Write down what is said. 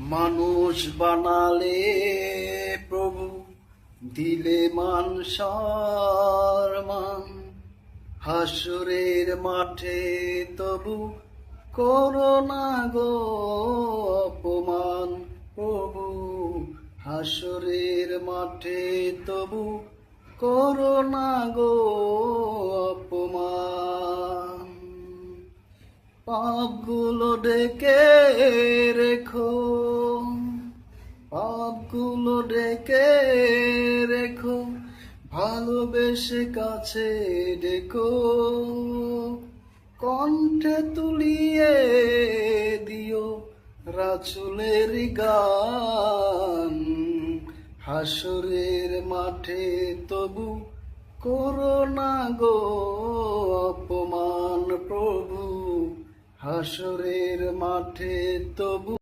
মানুষ বানালে প্রভু দিলে মান সম্মান। হাসুরের মাঠে তবু করোনা গো অপমান প্রভু। হাসুরের মাঠে তবু করোনা গো অপমান। পাপগুলো ডেকে রেখো। পাপগুলো ডেকে রেখো, ভালোবেসে কাছে ডেকো। কণ্ঠে তুলিয়ে দিও রাচুলের গান। হাসরের মাঠে তবু করোনা গো অপমান প্রভু। হাসরের মাঠে তবু